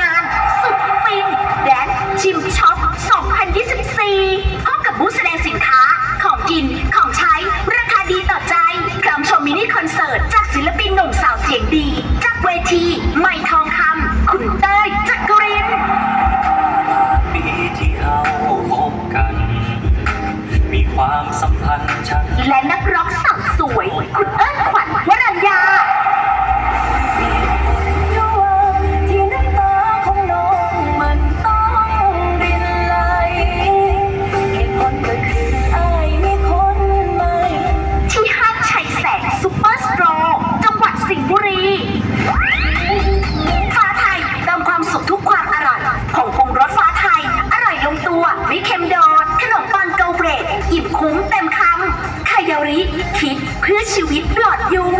งาน สุดฟินแดนซ์ชิมช็อป 2024 พร้อมกับบูธแสดงสินค้าของกินของใช้ ราคาดีต่อใจ พร้อมชมมินิคอนเสิร์ต จากศิลปินหนุ่มสาวเสียงดี จากเวทีไม่ทองคำคุณเต้ยจักรินปีที่เราพบกัน มีความสัมพันธ์ชัดและนักร้อง ตัวริเค็มโดดขนมปังเกาเบรดอิ่มคุ้มเต็มคำคายาริคิดเพื่อชีวิตปลอดยุง